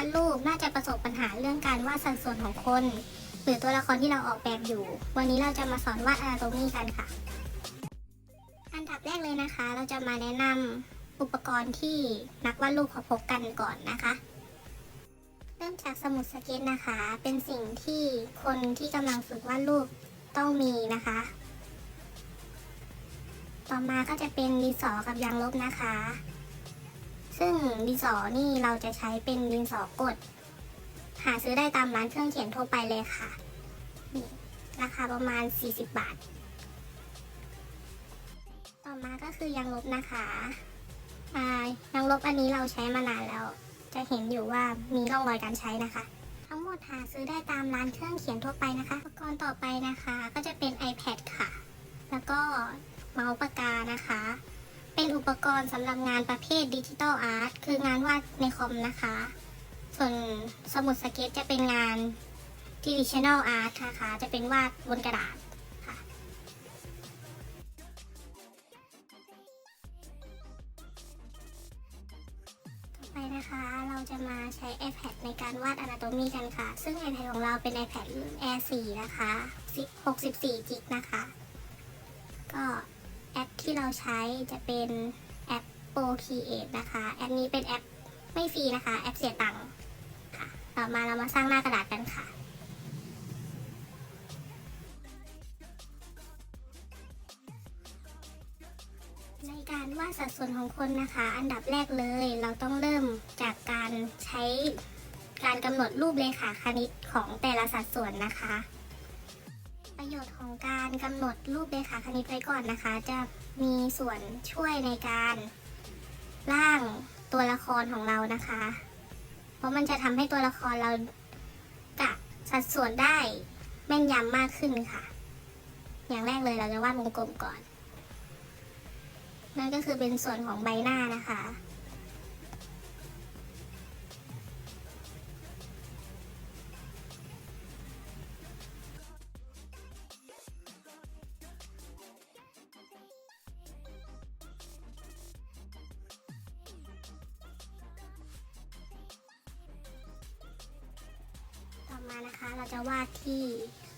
าดรูปน่าจะประสบปัญหาเรื่องการวาดสัดส่วนของคน หรือตัวละครที่เราออกแบบอยู่ วันนี้เราจะมาสอนวาดอนาโตมีกันค่ะ อันดับแรกเลยนะคะ เราจะมาแนะนำอุปกรณ์ที่นักวาดรูปเขาพกกันก่อนนะคะ เริ่มจากสมุดสเก็ตนะคะ เป็นสิ่งที่คนที่กำลังฝึกวาดรูปต้องมีนะคะ ต่อมาก็จะเป็นดินสอกับยางลบนะคะ ซึ่งดินสอนี่เราจะใช้เป็นดินสอกด หาซื้อได้ตามร้านเครื่องเขียนทั่วไปเลยค่ะ นี่ราคาประมาณ 40 บาท ต่อมาก็คือยางลบนะคะยางลบอันนี้เราใช้มานานแล้ว จะเห็นอยู่ว่ามีร่องรอยการใช้นะคะ ทั้งหมดหาซื้อได้ตามร้านเครื่องเขียนทั่วไปนะคะอุปกรณ์ต่อไปนะคะ ก็จะเป็น iPad ค่ะ แล้วก็เมาส์ปากกานะคะ เป็นอุปกรณ์สำหรับงานประเภทดิจิทัลอาร์ตคืองานวาดในคอมนะคะ ส่วนสมุดสเก็ตจะเป็นงาน digital art นะคะ จะเป็นวาดบนกระดาษค่ะต่อไปนะคะเราจะมาใช้ iPad ในการวาด Anatomy กันค่ะ ซึ่ง iPad ของเราเป็น iPad รุ่น Air 4 นะคะ 64จิกนะคะ ที่เราใช้จะเป็นแอป Procreate นะคะ แอปนี้เป็นแอปไม่ฟรีนะคะ แอปเสียตังค์ค่ะ ต่อมาเรามาสร้างหน้ากระดาษกันค่ะในการวาดสัดส่วนของคนนะคะ อันดับแรกเลย เราต้องเริ่มจากการใช้การกำหนดรูปเลขาคณิตของแต่ละสัดส่วนนะคะ ประโยชน์ของการกำหนดรูปเลขาคณิตไว้ก่อนนะคะ จะมีส่วนช่วยในการร่างตัวละครของเรานะคะ เพราะมันจะทำให้ตัวละครเรากะสัดส่วนได้แม่นยำมากขึ้นค่ะ อย่างแรกเลยเราจะวาดวงกลมก่อน นั่นก็คือเป็นส่วนของใบหน้านะคะ มานะคะ เราจะวาดที่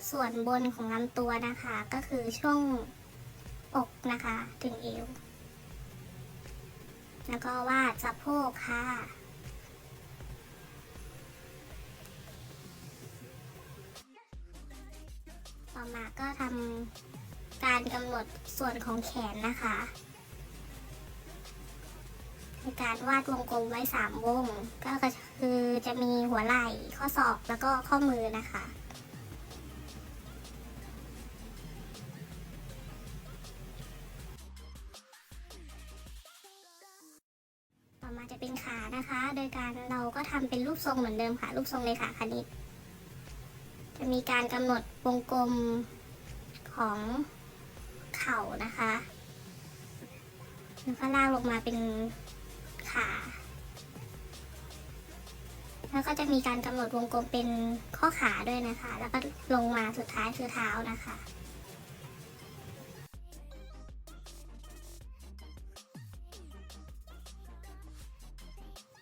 ส่วนบนของลำตัวนะคะ ก็คือช่วงอกนะคะ ถึงเอว แล้วก็วาดสะโพกค่ะต่อมาก็ทำการกำหนดส่วนของแขนนะคะ ในการวาดวงกลมไว้สามวง ก็คือจะมีหัวไหล่ข้อศอกแล้วก็ข้อมือนะคะต่อมาจะเป็นขานะคะ โดยการเราก็ทำเป็นรูปทรงเหมือนเดิมค่ะ รูปทรงเลขาคณิต จะมีการกำหนดวงกลมของเข่านะคะ แล้วก็ลากลงมาเป็น แล้วก็จะมีการกำหนดวงกลมเป็นข้อขาด้วยนะคะ แล้วก็ลงมาสุดท้ายคือเท้านะคะ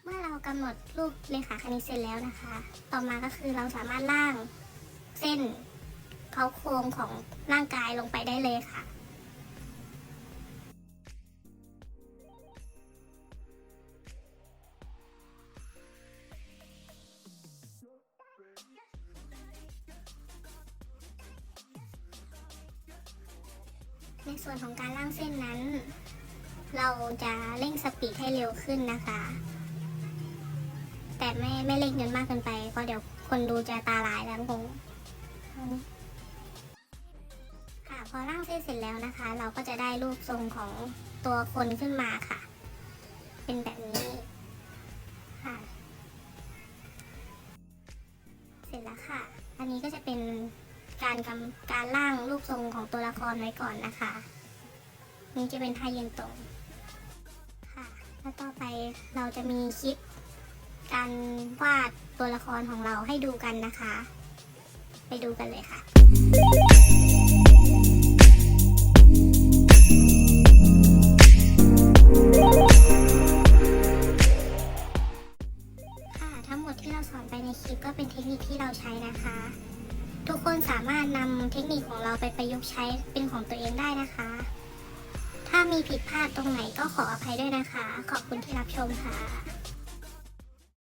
เมื่อเรากำหนดรูปเลขาคณิตเสร็จแล้วนะคะ ต่อมาก็คือเราสามารถล่างเส้นเขาโครงของร่างกายลงไปได้เลยค่ะ ในส่วนของการล่างเส้นนั้น เราจะเร่งสปีดให้เร็วขึ้นนะคะ แต่ไม่ไม่เร่งจนมากเกินไปเพราะเดี๋ยวคนดูจะตาลายแล้วงงค่ะพอร่างเส้นเสร็จแล้วนะคะ เราก็จะได้รูปทรงของตัวคนขึ้นมาค่ะ เป็นแบบนี้ค่ะ เสร็จแล้วค่ะ อันนี้ก็จะเป็น การกำการร่างรูปทรงของตัวละครไว้ก่อนนะคะ นี่จะเป็นท่ายืนตรงค่ะ แล้วต่อไปเราจะมีคลิป การวาดตัวละครของเราให้ดูกันนะคะ ไปดูกันเลยค่ะำเทคนิคของเราไปประยุกต์ใช้เป็นของตัวเองได้นะคะ ถ้ามีผิดพลาดตรงไหนก็ขออภัยด้วยนะคะ ขอบคุณที่รับชมค่ะ